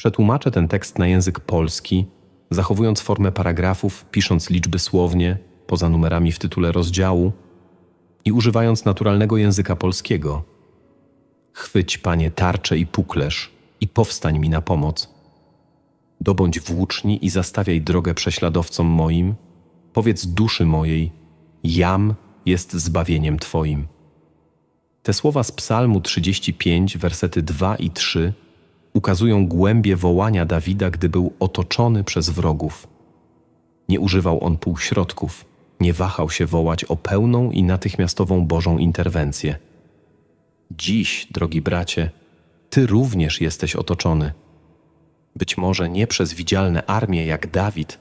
Przetłumaczę ten tekst na język polski, zachowując formę paragrafów, pisząc liczby słownie, poza numerami w tytule rozdziału i używając naturalnego języka polskiego. Chwyć, panie, tarczę i puklerz i powstań mi na pomoc. Dobądź włóczni i zastawiaj drogę prześladowcom moim. Powiedz duszy mojej, jam jest zbawieniem Twoim. Te słowa z Psalmu 35, wersety 2 i 3 ukazują głębie wołania Dawida, gdy był otoczony przez wrogów. Nie używał on półśrodków, nie wahał się wołać o pełną i natychmiastową Bożą interwencję. Dziś, drogi bracie, Ty również jesteś otoczony. Być może nie przez widzialne armie jak Dawid,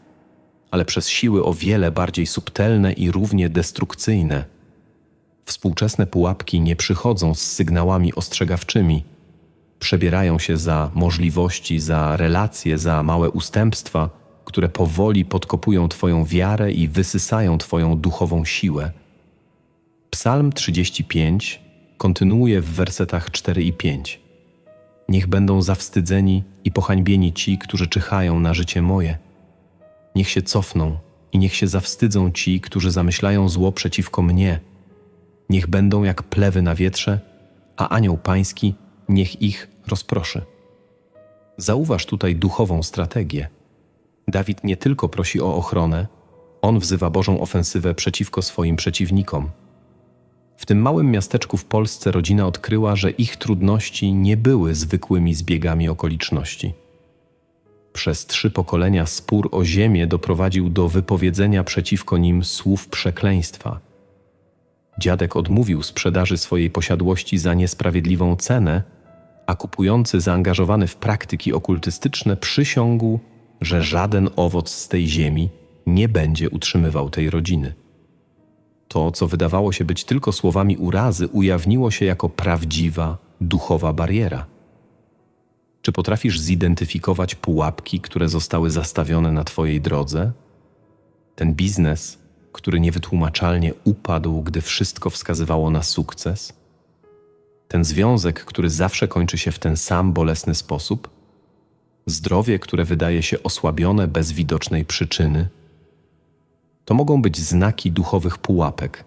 ale przez siły o wiele bardziej subtelne i równie destrukcyjne. Współczesne pułapki nie przychodzą z sygnałami ostrzegawczymi, przebierają się za możliwości, za relacje, za małe ustępstwa, które powoli podkopują Twoją wiarę i wysysają Twoją duchową siłę. Psalm 35 kontynuuje w wersetach 4 i 5. Niech będą zawstydzeni i pohańbieni ci, którzy czyhają na życie moje. Niech się cofną i niech się zawstydzą ci, którzy zamyślają zło przeciwko mnie. Niech będą jak plewy na wietrze, a anioł pański niech ich rozproszy. Zauważ tutaj duchową strategię. Dawid nie tylko prosi o ochronę, on wzywa Bożą ofensywę przeciwko swoim przeciwnikom. W tym małym miasteczku w Polsce rodzina odkryła, że ich trudności nie były zwykłymi zbiegami okoliczności. Przez trzy pokolenia spór o ziemię doprowadził do wypowiedzenia przeciwko nim słów przekleństwa. Dziadek odmówił sprzedaży swojej posiadłości za niesprawiedliwą cenę, a kupujący zaangażowany w praktyki okultystyczne przysiągł, że żaden owoc z tej ziemi nie będzie utrzymywał tej rodziny. To, co wydawało się być tylko słowami urazy, ujawniło się jako prawdziwa, duchowa bariera. Czy potrafisz zidentyfikować pułapki, które zostały zastawione na Twojej drodze? Ten biznes, który niewytłumaczalnie upadł, gdy wszystko wskazywało na sukces? Ten związek, który zawsze kończy się w ten sam bolesny sposób? Zdrowie, które wydaje się osłabione bez widocznej przyczyny? To mogą być znaki duchowych pułapek.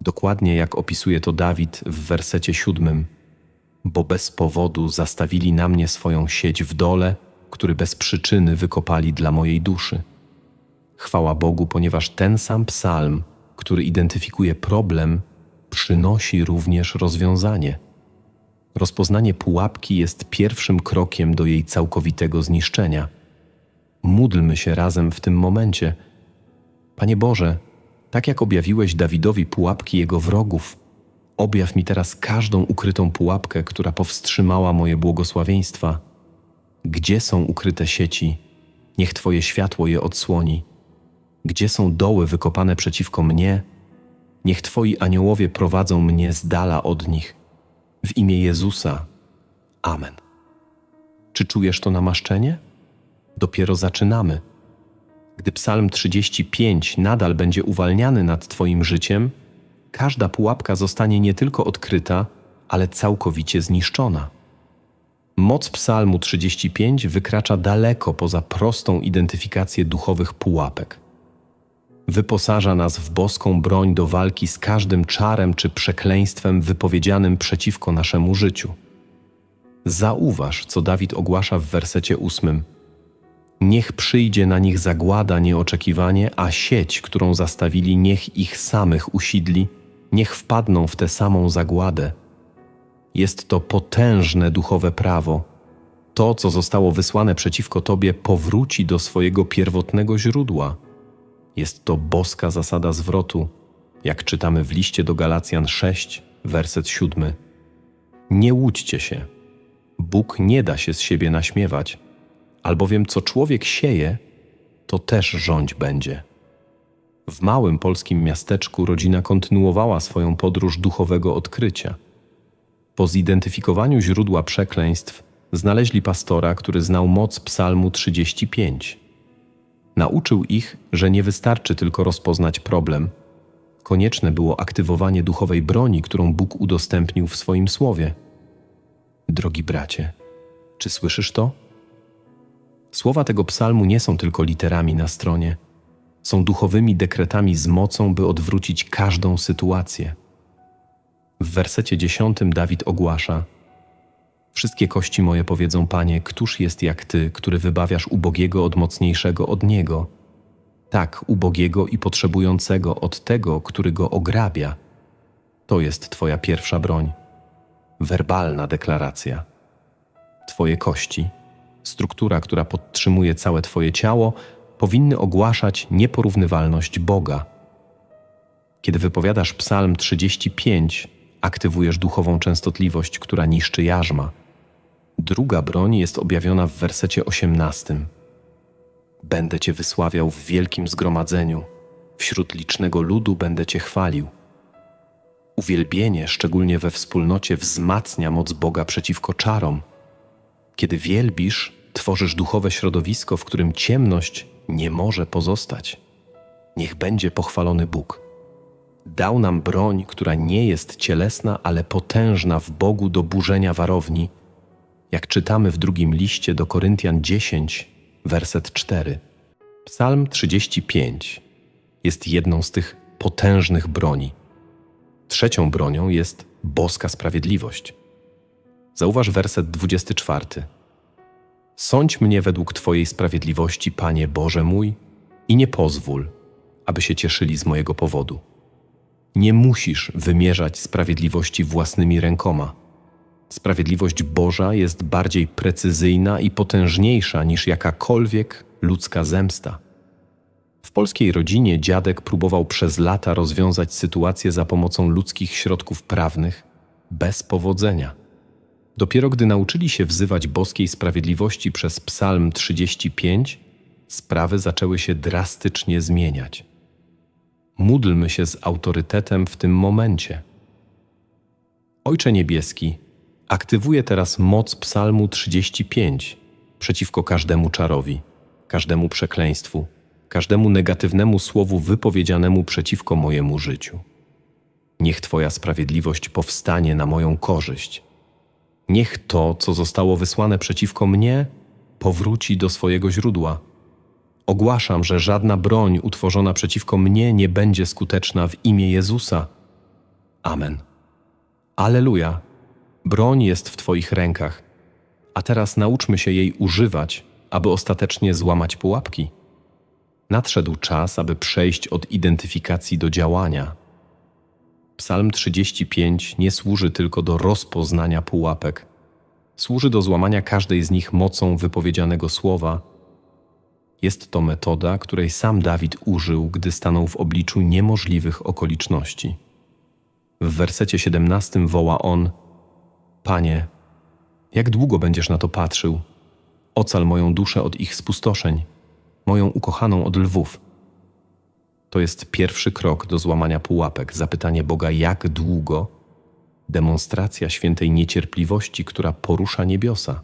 Dokładnie jak opisuje to Dawid w wersecie siódmym. Bo bez powodu zastawili na mnie swoją sieć w dole, który bez przyczyny wykopali dla mojej duszy. Chwała Bogu, ponieważ ten sam psalm, który identyfikuje problem, przynosi również rozwiązanie. Rozpoznanie pułapki jest pierwszym krokiem do jej całkowitego zniszczenia. Módlmy się razem w tym momencie. Panie Boże, tak jak objawiłeś Dawidowi pułapki jego wrogów, objaw mi teraz każdą ukrytą pułapkę, która powstrzymała moje błogosławieństwa. Gdzie są ukryte sieci? Niech Twoje światło je odsłoni. Gdzie są doły wykopane przeciwko mnie? Niech Twoi aniołowie prowadzą mnie z dala od nich. W imię Jezusa. Amen. Czy czujesz to namaszczenie? Dopiero zaczynamy. Gdy Psalm 35 nadal będzie uwalniany nad Twoim życiem, każda pułapka zostanie nie tylko odkryta, ale całkowicie zniszczona. Moc Psalmu 35 wykracza daleko poza prostą identyfikację duchowych pułapek wyposaża nas w boską broń do walki z każdym czarem czy przekleństwem wypowiedzianym przeciwko naszemu życiu. Zauważ, co Dawid ogłasza w wersecie ósmym. Niech przyjdzie na nich zagłada nieoczekiwanie, a sieć, którą zastawili, niech ich samych usidli, niech wpadną w tę samą zagładę. Jest to potężne duchowe prawo. To, co zostało wysłane przeciwko Tobie, powróci do swojego pierwotnego źródła jest to boska zasada zwrotu, jak czytamy w liście do Galacjan 6, werset 7. Nie łudźcie się. Bóg nie da się z siebie naśmiewać, albowiem co człowiek sieje, to też rządź będzie. W małym polskim miasteczku rodzina kontynuowała swoją podróż duchowego odkrycia. Po zidentyfikowaniu źródła przekleństw znaleźli pastora, który znał moc Psalmu 35. Nauczył ich, że nie wystarczy tylko rozpoznać problem. Konieczne było aktywowanie duchowej broni, którą Bóg udostępnił w swoim słowie. Drogi bracie, czy słyszysz to? Słowa tego psalmu nie są tylko literami na stronie, są duchowymi dekretami z mocą, by odwrócić każdą sytuację. W wersecie dziesiątym Dawid ogłasza: Wszystkie kości moje powiedzą, Panie, któż jest jak Ty, który wybawiasz ubogiego od mocniejszego od niego? Tak, ubogiego i potrzebującego od tego, który go ograbia. To jest Twoja pierwsza broń. Werbalna deklaracja. Twoje kości, struktura, która podtrzymuje całe Twoje ciało, powinny ogłaszać nieporównywalność Boga. Kiedy wypowiadasz Psalm 35, aktywujesz duchową częstotliwość, która niszczy jarzma. Druga broń jest objawiona w wersecie 18. Będę Cię wysławiał w wielkim zgromadzeniu, wśród licznego ludu będę Cię chwalił. Uwielbienie, szczególnie we wspólnocie, wzmacnia moc Boga przeciwko czarom. Kiedy wielbisz, tworzysz duchowe środowisko, w którym ciemność nie może pozostać. Niech będzie pochwalony Bóg. Dał nam broń, która nie jest cielesna, ale potężna w Bogu do burzenia warowni, jak czytamy w drugim liście do Koryntian 10, werset 4. Psalm 35 jest jedną z tych potężnych broni. Trzecią bronią jest boska sprawiedliwość. Zauważ werset 24. Sądź mnie według Twojej sprawiedliwości, Panie Boże mój, i nie pozwól, aby się cieszyli z mojego powodu. Nie musisz wymierzać sprawiedliwości własnymi rękoma. Sprawiedliwość Boża jest bardziej precyzyjna i potężniejsza niż jakakolwiek ludzka zemsta. W polskiej rodzinie dziadek próbował przez lata rozwiązać sytuację za pomocą ludzkich środków prawnych bez powodzenia. Dopiero gdy nauczyli się wzywać boskiej sprawiedliwości przez Psalm 35, sprawy zaczęły się drastycznie zmieniać. Módlmy się z autorytetem w tym momencie. Ojcze Niebieski, aktywuję teraz moc Psalmu 35 przeciwko każdemu czarowi, każdemu przekleństwu, każdemu negatywnemu słowu wypowiedzianemu przeciwko mojemu życiu. Niech Twoja sprawiedliwość powstanie na moją korzyść Niech to, co zostało wysłane przeciwko mnie, powróci do swojego źródła. Ogłaszam, że żadna broń utworzona przeciwko mnie nie będzie skuteczna w imię Jezusa. Amen. Aleluja. Broń jest w Twoich rękach, a teraz nauczmy się jej używać, aby ostatecznie złamać pułapki. Nadszedł czas, aby przejść od identyfikacji do działania Psalm 35 nie służy tylko do rozpoznania pułapek, służy do złamania każdej z nich mocą wypowiedzianego słowa. Jest to metoda, której sam Dawid użył, gdy stanął w obliczu niemożliwych okoliczności. W wersecie 17 woła on: Panie, jak długo będziesz na to patrzył? Ocal moją duszę od ich spustoszeń, moją ukochaną od lwów. To jest pierwszy krok do złamania pułapek, zapytanie Boga, jak długo, demonstracja świętej niecierpliwości, która porusza niebiosa.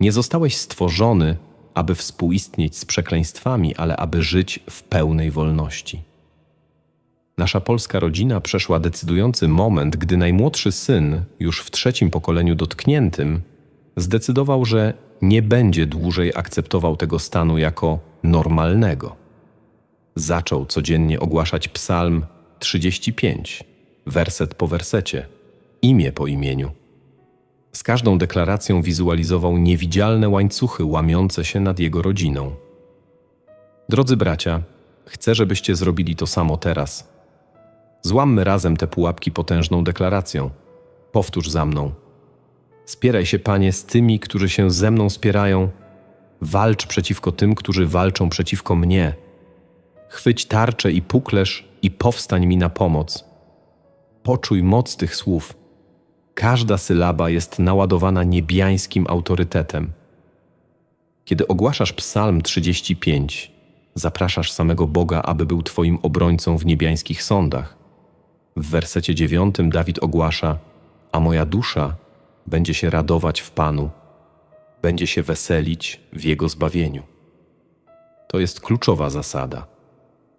Nie zostałeś stworzony, aby współistnieć z przekleństwami, ale aby żyć w pełnej wolności. Nasza polska rodzina przeszła decydujący moment, gdy najmłodszy syn, już w trzecim pokoleniu dotkniętym, zdecydował, że nie będzie dłużej akceptował tego stanu jako normalnego zaczął codziennie ogłaszać Psalm 35, werset po wersecie, imię po imieniu. Z każdą deklaracją wizualizował niewidzialne łańcuchy łamiące się nad jego rodziną. Drodzy bracia, chcę, żebyście zrobili to samo teraz. Złammy razem te pułapki potężną deklaracją. Powtórz za mną. Spieraj się, Panie, z tymi, którzy się ze mną spierają. Walcz przeciwko tym, którzy walczą przeciwko mnie Chwyć tarczę i puklerz i powstań mi na pomoc. Poczuj moc tych słów. Każda sylaba jest naładowana niebiańskim autorytetem. Kiedy ogłaszasz Psalm 35, zapraszasz samego Boga, aby był Twoim obrońcą w niebiańskich sądach. W wersecie dziewiątym Dawid ogłasza: A moja dusza będzie się radować w Panu, będzie się weselić w Jego zbawieniu. To jest kluczowa zasada.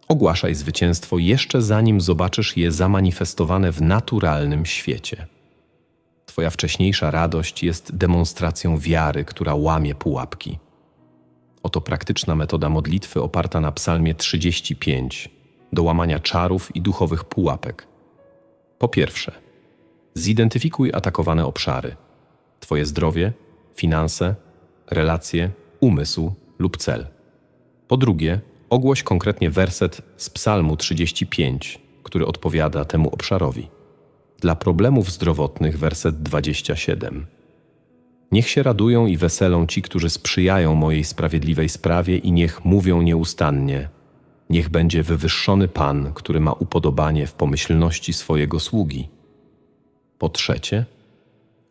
Ogłaszaj zwycięstwo jeszcze zanim zobaczysz je zamanifestowane w naturalnym świecie. Twoja wcześniejsza radość jest demonstracją wiary, która łamie pułapki. Oto praktyczna metoda modlitwy oparta na Psalmie 35 do łamania czarów i duchowych pułapek. Po pierwsze, zidentyfikuj atakowane obszary: Twoje zdrowie, finanse, relacje, umysł lub cel. Po drugie, ogłoś konkretnie werset z Psalmu 35, który odpowiada temu obszarowi. Dla problemów zdrowotnych werset 27. Niech się radują i weselą ci, którzy sprzyjają mojej sprawiedliwej sprawie i niech mówią nieustannie. Niech będzie wywyższony Pan, który ma upodobanie w pomyślności swojego sługi. Po trzecie,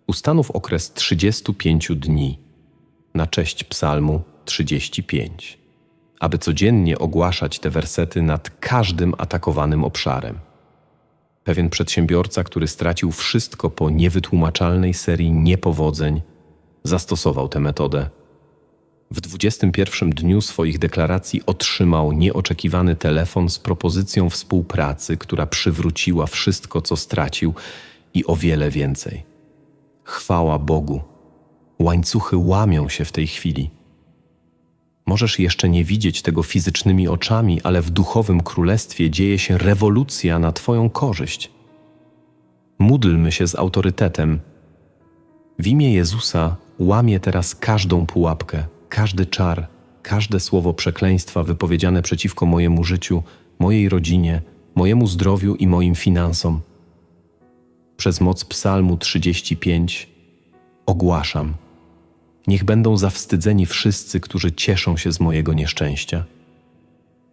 ustanów okres 35 dni na cześć Psalmu 35, aby codziennie ogłaszać te wersety nad każdym atakowanym obszarem. Pewien przedsiębiorca, który stracił wszystko po niewytłumaczalnej serii niepowodzeń, zastosował tę metodę. W 21 dniu swoich deklaracji otrzymał nieoczekiwany telefon z propozycją współpracy, która przywróciła wszystko, co stracił i o wiele więcej. Chwała Bogu! Łańcuchy łamią się w tej chwili. Możesz jeszcze nie widzieć tego fizycznymi oczami, ale w duchowym królestwie dzieje się rewolucja na Twoją korzyść. Módlmy się z autorytetem. W imię Jezusa łamie teraz każdą pułapkę, każdy czar, każde słowo przekleństwa wypowiedziane przeciwko mojemu życiu, mojej rodzinie, mojemu zdrowiu i moim finansom. Przez moc Psalmu 35 ogłaszam – Niech będą zawstydzeni wszyscy, którzy cieszą się z mojego nieszczęścia.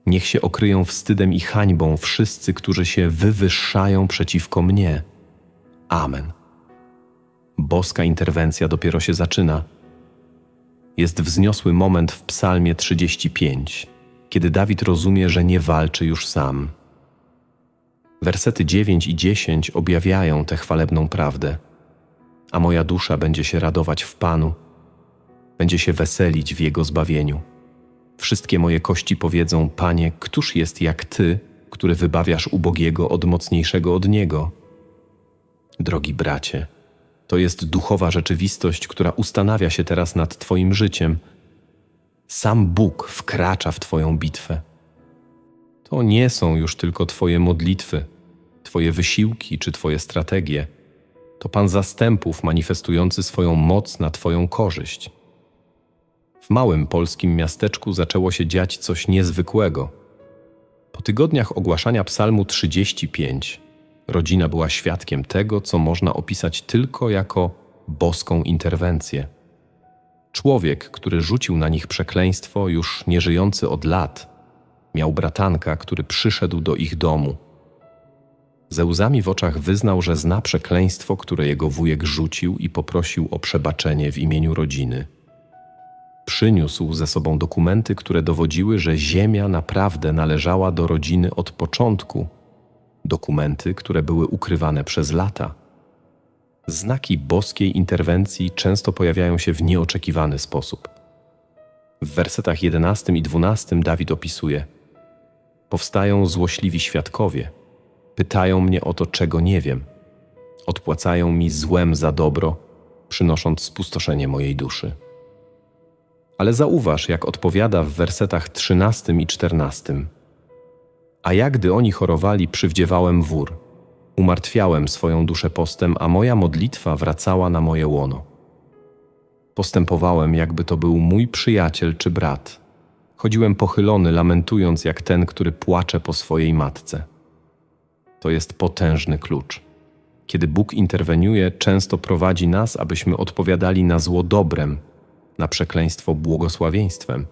Niech się okryją wstydem i hańbą wszyscy, którzy się wywyższają przeciwko mnie. Amen. Boska interwencja dopiero się zaczyna. Jest wzniosły moment w Psalmie 35, kiedy Dawid rozumie, że nie walczy już sam. Wersety 9 i 10 objawiają tę chwalebną prawdę. A moja dusza będzie się radować w Panu będzie się weselić w Jego zbawieniu. Wszystkie moje kości powiedzą: Panie, któż jest jak Ty, który wybawiasz ubogiego od mocniejszego od Niego? Drogi bracie, to jest duchowa rzeczywistość, która ustanawia się teraz nad Twoim życiem. Sam Bóg wkracza w Twoją bitwę. To nie są już tylko Twoje modlitwy, Twoje wysiłki czy Twoje strategie. To Pan zastępów manifestujący swoją moc na Twoją korzyść. W małym polskim miasteczku zaczęło się dziać coś niezwykłego. Po tygodniach ogłaszania Psalmu 35, rodzina była świadkiem tego, co można opisać tylko jako boską interwencję. Człowiek, który rzucił na nich przekleństwo, już nieżyjący od lat, miał bratanka, który przyszedł do ich domu. Ze łzami w oczach wyznał, że zna przekleństwo, które jego wujek rzucił i poprosił o przebaczenie w imieniu rodziny. Przyniósł ze sobą dokumenty, które dowodziły, że ziemia naprawdę należała do rodziny od początku. Dokumenty, które były ukrywane przez lata. Znaki boskiej interwencji często pojawiają się w nieoczekiwany sposób. W wersetach 11 i 12 Dawid opisuje: Powstają złośliwi świadkowie, pytają mnie o to, czego nie wiem, odpłacają mi złem za dobro, przynosząc spustoszenie mojej duszy. Ale zauważ, jak odpowiada w wersetach 13 i 14. A jak gdy oni chorowali, przywdziewałem wór. Umartwiałem swoją duszę postem, a moja modlitwa wracała na moje łono. Postępowałem, jakby to był mój przyjaciel czy brat. Chodziłem pochylony, lamentując jak ten, który płacze po swojej matce. To jest potężny klucz. Kiedy Bóg interweniuje, często prowadzi nas, abyśmy odpowiadali na zło dobrem, na przekleństwo błogosławieństwem.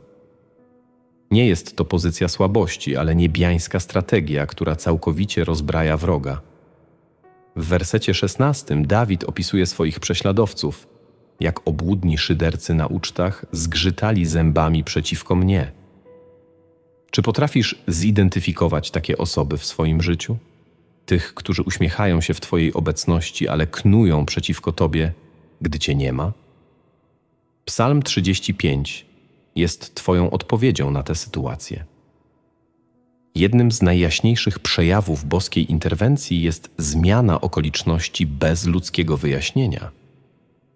Nie jest to pozycja słabości, ale niebiańska strategia, która całkowicie rozbraja wroga. W wersecie 16 Dawid opisuje swoich prześladowców, jak obłudni szydercy na ucztach zgrzytali zębami przeciwko mnie. Czy potrafisz zidentyfikować takie osoby w swoim życiu? Tych, którzy uśmiechają się w Twojej obecności, ale knują przeciwko Tobie, gdy Cię nie ma? Psalm 35 jest Twoją odpowiedzią na tę sytuację. Jednym z najjaśniejszych przejawów boskiej interwencji jest zmiana okoliczności bez ludzkiego wyjaśnienia.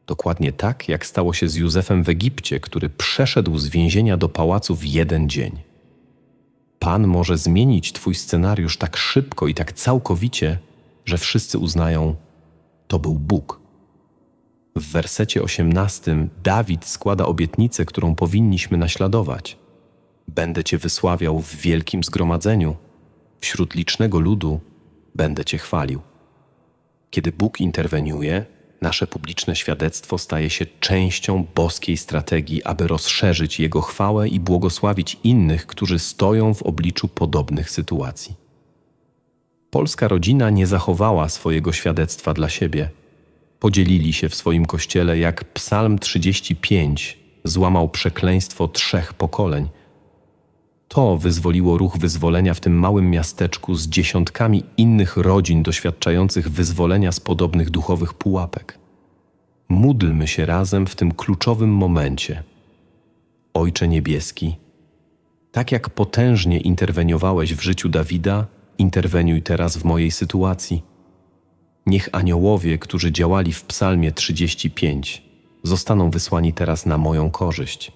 Dokładnie tak, jak stało się z Józefem w Egipcie, który przeszedł z więzienia do pałacu w jeden dzień. Pan może zmienić Twój scenariusz tak szybko i tak całkowicie, że wszyscy uznają, to był Bóg. W wersecie 18 Dawid składa obietnicę, którą powinniśmy naśladować. Będę Cię wysławiał w wielkim zgromadzeniu, wśród licznego ludu będę Cię chwalił. Kiedy Bóg interweniuje, nasze publiczne świadectwo staje się częścią boskiej strategii, aby rozszerzyć Jego chwałę i błogosławić innych, którzy stoją w obliczu podobnych sytuacji. Polska rodzina nie zachowała swojego świadectwa dla siebie. Podzielili się w swoim kościele, jak Psalm 35 złamał przekleństwo trzech pokoleń. To wyzwoliło ruch wyzwolenia w tym małym miasteczku z dziesiątkami innych rodzin doświadczających wyzwolenia z podobnych duchowych pułapek. Módlmy się razem w tym kluczowym momencie. Ojcze Niebieski, tak jak potężnie interweniowałeś w życiu Dawida, interweniuj teraz w mojej sytuacji. Niech aniołowie, którzy działali w Psalmie 35, zostaną wysłani teraz na moją korzyść.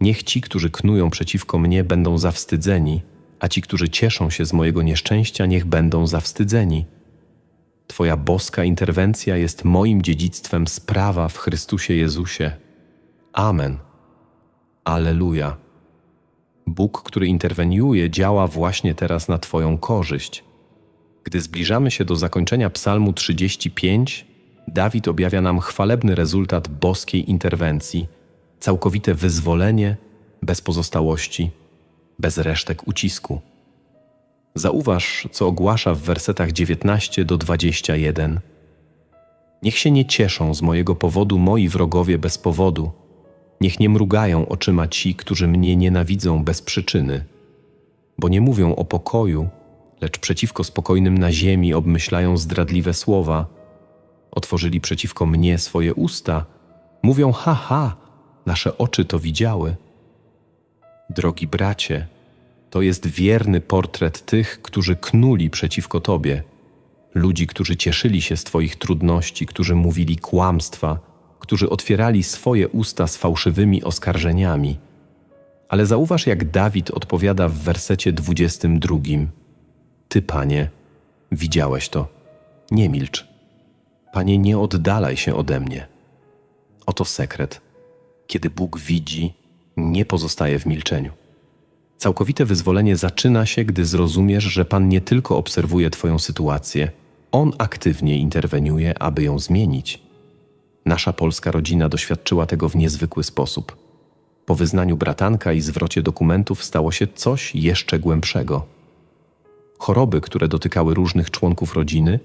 Niech ci, którzy knują przeciwko mnie, będą zawstydzeni, a ci, którzy cieszą się z mojego nieszczęścia, niech będą zawstydzeni. Twoja boska interwencja jest moim dziedzictwem sprawa w Chrystusie Jezusie. Amen. Aleluja. Bóg, który interweniuje, działa właśnie teraz na Twoją korzyść. Gdy zbliżamy się do zakończenia Psalmu 35, Dawid objawia nam chwalebny rezultat boskiej interwencji, całkowite wyzwolenie bez pozostałości, bez resztek ucisku. Zauważ, co ogłasza w wersetach 19 do 21. Niech się nie cieszą z mojego powodu moi wrogowie bez powodu. Niech nie mrugają oczyma ci, którzy mnie nienawidzą bez przyczyny. Bo nie mówią o pokoju, lecz przeciwko spokojnym na ziemi obmyślają zdradliwe słowa. Otworzyli przeciwko mnie swoje usta. Mówią, ha, ha, nasze oczy to widziały. Drogi bracie, to jest wierny portret tych, którzy knuli przeciwko Tobie, ludzi, którzy cieszyli się z Twoich trudności, którzy mówili kłamstwa, którzy otwierali swoje usta z fałszywymi oskarżeniami. Ale zauważ, jak Dawid odpowiada w wersecie 22. Ty, panie, widziałeś to, nie milcz. Panie, nie oddalaj się ode mnie. Oto sekret. Kiedy Bóg widzi, nie pozostaje w milczeniu. Całkowite wyzwolenie zaczyna się, gdy zrozumiesz, że Pan nie tylko obserwuje Twoją sytuację, On aktywnie interweniuje, aby ją zmienić. Nasza polska rodzina doświadczyła tego w niezwykły sposób. Po wyznaniu bratanka i zwrocie dokumentów stało się coś jeszcze głębszego. Choroby, które dotykały różnych członków rodziny,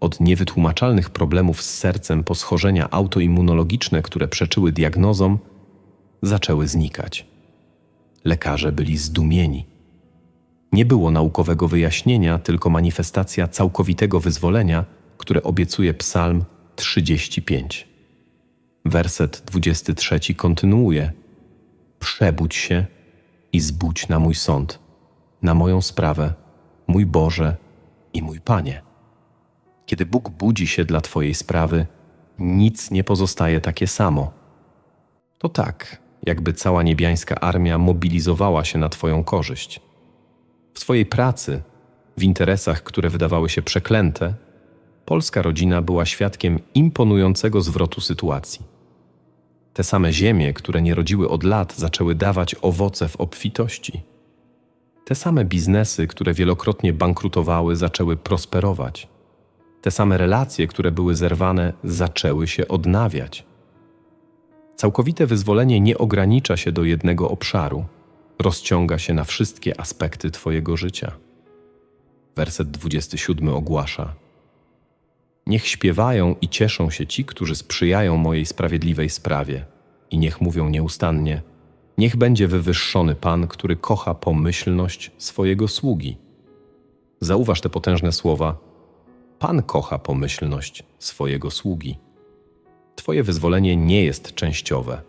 od niewytłumaczalnych problemów z sercem po schorzenia autoimmunologiczne, które przeczyły diagnozom, zaczęły znikać. Lekarze byli zdumieni. Nie było naukowego wyjaśnienia, tylko manifestacja całkowitego wyzwolenia, które obiecuje Psalm 35. Werset 23 kontynuuje: Przebudź się i zbudź na mój sąd, na moją sprawę, mój Boże i mój Panie. Kiedy Bóg budzi się dla Twojej sprawy, nic nie pozostaje takie samo. To tak, jakby cała niebiańska armia mobilizowała się na Twoją korzyść. W swojej pracy, w interesach, które wydawały się przeklęte, polska rodzina była świadkiem imponującego zwrotu sytuacji. Te same ziemie, które nie rodziły od lat, zaczęły dawać owoce w obfitości. Te same biznesy, które wielokrotnie bankrutowały, zaczęły prosperować. Te same relacje, które były zerwane, zaczęły się odnawiać. Całkowite wyzwolenie nie ogranicza się do jednego obszaru, rozciąga się na wszystkie aspekty Twojego życia. Werset 27 ogłasza: Niech śpiewają i cieszą się ci, którzy sprzyjają mojej sprawiedliwej sprawie, i niech mówią nieustannie: Niech będzie wywyższony Pan, który kocha pomyślność swojego sługi. Zauważ te potężne słowa: Pan kocha pomyślność swojego sługi. Twoje wyzwolenie nie jest częściowe.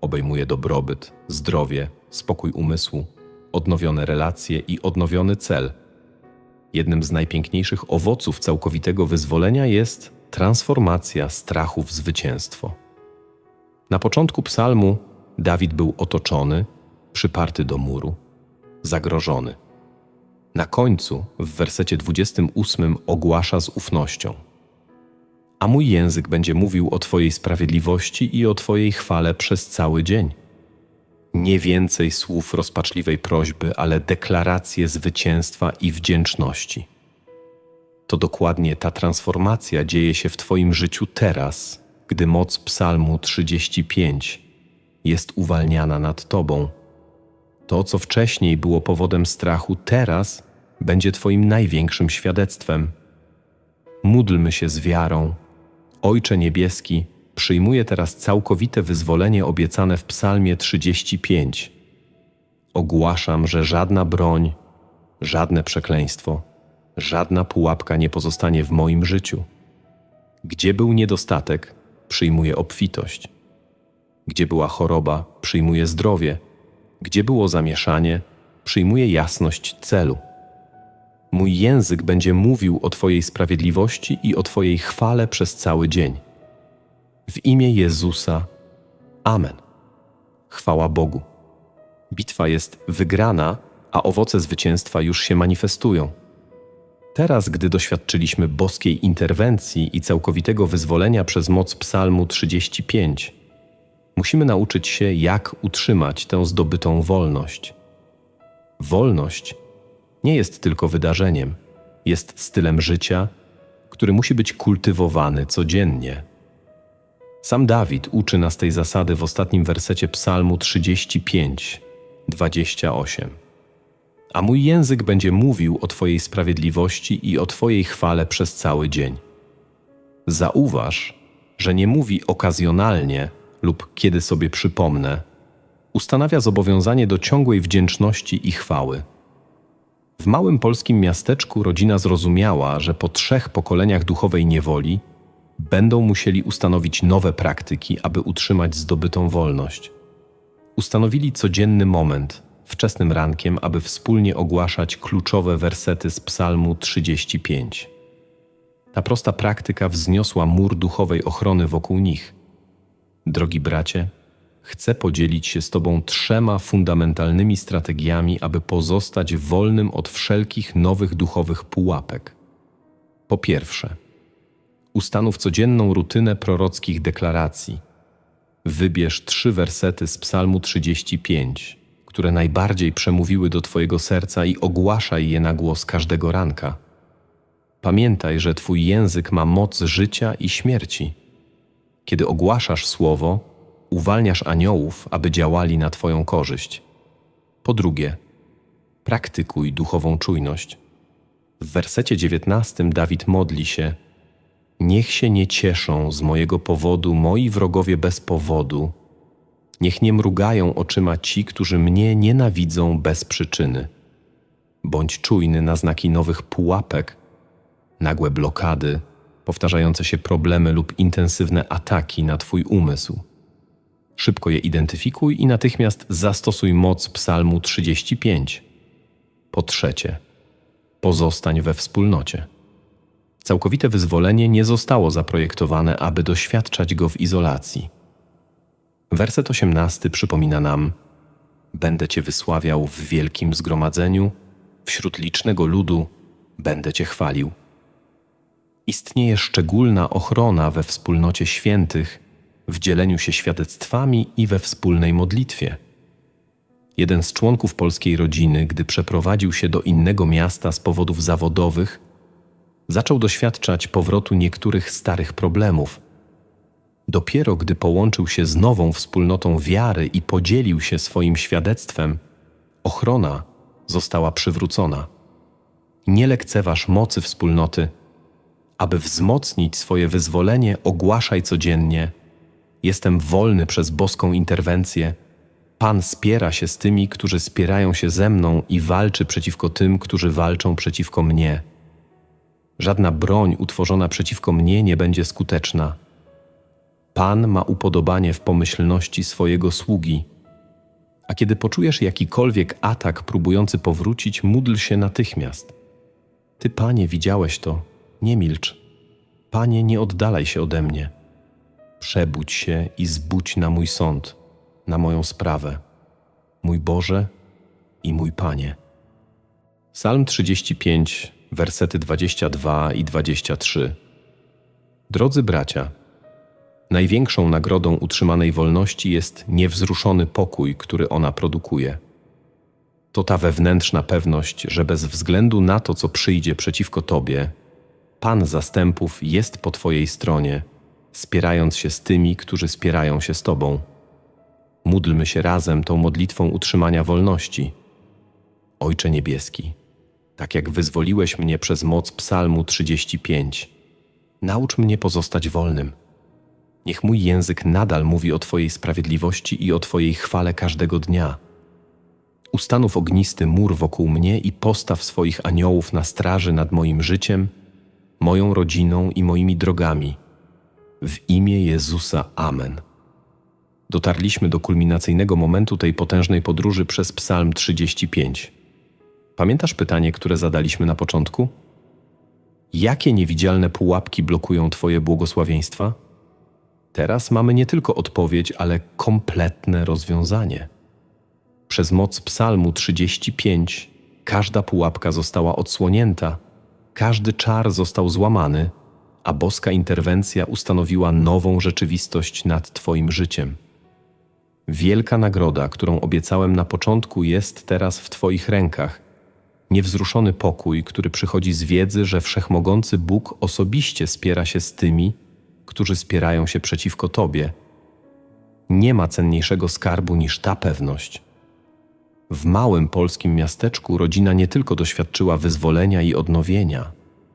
Obejmuje dobrobyt, zdrowie, spokój umysłu, odnowione relacje i odnowiony cel. Jednym z najpiękniejszych owoców całkowitego wyzwolenia jest transformacja strachu w zwycięstwo. Na początku psalmu Dawid był otoczony, przyparty do muru, zagrożony. Na końcu, w wersecie 28, ogłasza z ufnością: A mój język będzie mówił o Twojej sprawiedliwości i o Twojej chwale przez cały dzień. Nie więcej słów rozpaczliwej prośby, ale deklaracje zwycięstwa i wdzięczności. To dokładnie ta transformacja dzieje się w Twoim życiu teraz, gdy moc Psalmu 35 jest uwalniana nad Tobą. To, co wcześniej było powodem strachu, teraz będzie Twoim największym świadectwem. Módlmy się z wiarą. Ojcze Niebieski, przyjmuję teraz całkowite wyzwolenie obiecane w Psalmie 35. Ogłaszam, że żadna broń, żadne przekleństwo, żadna pułapka nie pozostanie w moim życiu. Gdzie był niedostatek, przyjmuję obfitość. Gdzie była choroba, przyjmuję zdrowie. Gdzie było zamieszanie, przyjmuję jasność celu. Mój język będzie mówił o Twojej sprawiedliwości i o Twojej chwale przez cały dzień. W imię Jezusa. Amen. Chwała Bogu. Bitwa jest wygrana, a owoce zwycięstwa już się manifestują. Teraz, gdy doświadczyliśmy boskiej interwencji i całkowitego wyzwolenia przez moc Psalmu 35, musimy nauczyć się, jak utrzymać tę zdobytą wolność. Wolność nie jest tylko wydarzeniem, jest stylem życia, który musi być kultywowany codziennie. Sam Dawid uczy nas tej zasady w ostatnim wersecie Psalmu 35, 28. A mój język będzie mówił o Twojej sprawiedliwości i o Twojej chwale przez cały dzień. Zauważ, że nie mówi okazjonalnie lub kiedy sobie przypomnę. Ustanawia zobowiązanie do ciągłej wdzięczności i chwały. W małym polskim miasteczku rodzina zrozumiała, że po trzech pokoleniach duchowej niewoli będą musieli ustanowić nowe praktyki, aby utrzymać zdobytą wolność. Ustanowili codzienny moment, wczesnym rankiem, aby wspólnie ogłaszać kluczowe wersety z Psalmu 35. Ta prosta praktyka wzniosła mur duchowej ochrony wokół nich. Drogi bracie, chcę podzielić się z Tobą trzema fundamentalnymi strategiami, aby pozostać wolnym od wszelkich nowych duchowych pułapek. Po pierwsze, ustanów codzienną rutynę prorockich deklaracji. Wybierz trzy wersety z Psalmu 35, które najbardziej przemówiły do Twojego serca i ogłaszaj je na głos każdego ranka. Pamiętaj, że Twój język ma moc życia i śmierci. Kiedy ogłaszasz słowo, uwalniasz aniołów, aby działali na Twoją korzyść. Po drugie, praktykuj duchową czujność. W wersecie dziewiętnastym Dawid modli się: Niech się nie cieszą z mojego powodu moi wrogowie bez powodu, niech nie mrugają oczyma ci, którzy mnie nienawidzą bez przyczyny. Bądź czujny na znaki nowych pułapek, nagłe blokady, powtarzające się problemy lub intensywne ataki na Twój umysł. Szybko je identyfikuj i natychmiast zastosuj moc Psalmu 35. Po trzecie, pozostań we wspólnocie. Całkowite wyzwolenie nie zostało zaprojektowane, aby doświadczać go w izolacji. Werset 18 przypomina nam: Będę Cię wysławiał w wielkim zgromadzeniu, wśród licznego ludu będę Cię chwalił. Istnieje szczególna ochrona we wspólnocie świętych, w dzieleniu się świadectwami i we wspólnej modlitwie. Jeden z członków polskiej rodziny, gdy przeprowadził się do innego miasta z powodów zawodowych, zaczął doświadczać powrotu niektórych starych problemów. Dopiero gdy połączył się z nową wspólnotą wiary i podzielił się swoim świadectwem, ochrona została przywrócona. Nie lekceważ mocy wspólnoty. Aby wzmocnić swoje wyzwolenie, ogłaszaj codziennie: Jestem wolny przez boską interwencję. Pan spiera się z tymi, którzy spierają się ze mną i walczy przeciwko tym, którzy walczą przeciwko mnie. Żadna broń utworzona przeciwko mnie nie będzie skuteczna. Pan ma upodobanie w pomyślności swojego sługi. A kiedy poczujesz jakikolwiek atak próbujący powrócić, módl się natychmiast. Ty, panie, widziałeś to, nie milcz. Panie, nie oddalaj się ode mnie. Przebudź się i zbudź na mój sąd, na moją sprawę. Mój Boże i mój Panie. Psalm 35, wersety 22 i 23. Drodzy bracia, największą nagrodą utrzymanej wolności jest niewzruszony pokój, który ona produkuje. To ta wewnętrzna pewność, że bez względu na to, co przyjdzie przeciwko Tobie, Pan zastępów jest po Twojej stronie, spierając się z tymi, którzy spierają się z Tobą. Módlmy się razem tą modlitwą utrzymania wolności. Ojcze Niebieski, tak jak wyzwoliłeś mnie przez moc Psalmu 35, naucz mnie pozostać wolnym. Niech mój język nadal mówi o Twojej sprawiedliwości i o Twojej chwale każdego dnia. Ustanów ognisty mur wokół mnie i postaw swoich aniołów na straży nad moim życiem, moją rodziną i moimi drogami. W imię Jezusa. Amen. Dotarliśmy do kulminacyjnego momentu tej potężnej podróży przez Psalm 35. Pamiętasz pytanie, które zadaliśmy na początku? Jakie niewidzialne pułapki blokują Twoje błogosławieństwa? Teraz mamy nie tylko odpowiedź, ale kompletne rozwiązanie. Przez moc Psalmu 35 każda pułapka została odsłonięta, każdy czar został złamany, a boska interwencja ustanowiła nową rzeczywistość nad Twoim życiem. Wielka nagroda, którą obiecałem na początku, jest teraz w Twoich rękach. Niewzruszony pokój, który przychodzi z wiedzy, że wszechmogący Bóg osobiście spiera się z tymi, którzy spierają się przeciwko Tobie. Nie ma cenniejszego skarbu niż ta pewność. W małym polskim miasteczku rodzina nie tylko doświadczyła wyzwolenia i odnowienia,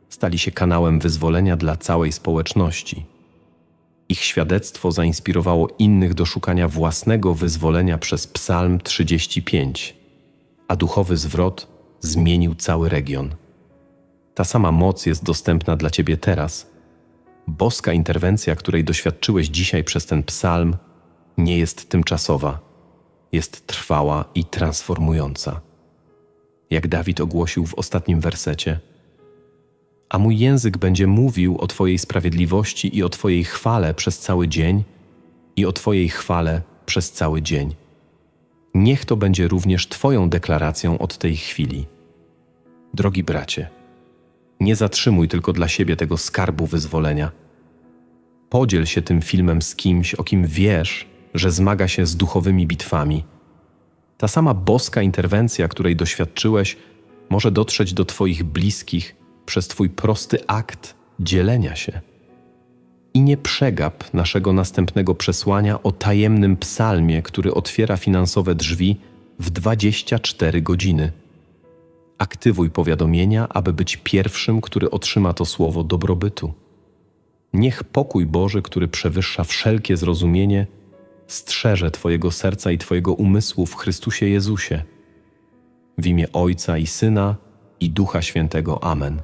stali się kanałem wyzwolenia dla całej społeczności. Ich świadectwo zainspirowało innych do szukania własnego wyzwolenia przez Psalm 35, a duchowy zwrot zmienił cały region. Ta sama moc jest dostępna dla Ciebie teraz. Boska interwencja, której doświadczyłeś dzisiaj przez ten psalm, nie jest tymczasowa, jest trwała i transformująca. Jak Dawid ogłosił w ostatnim wersecie, a mój język będzie mówił o Twojej sprawiedliwości i o Twojej chwale przez cały dzień i o Twojej chwale przez cały dzień. Niech to będzie również Twoją deklaracją od tej chwili. Drogi bracie, nie zatrzymuj tylko dla siebie tego skarbu wyzwolenia. Podziel się tym filmem z kimś, o kim wiesz, że zmaga się z duchowymi bitwami. Ta sama boska interwencja, której doświadczyłeś, może dotrzeć do Twoich bliskich przez Twój prosty akt dzielenia się. I nie przegap naszego następnego przesłania o tajemnym psalmie, który otwiera finansowe drzwi w 24 godziny. Aktywuj powiadomienia, aby być pierwszym, który otrzyma to słowo dobrobytu. Niech pokój Boży, który przewyższa wszelkie zrozumienie, strzeże Twojego serca i Twojego umysłu w Chrystusie Jezusie. W imię Ojca i Syna i Ducha Świętego. Amen.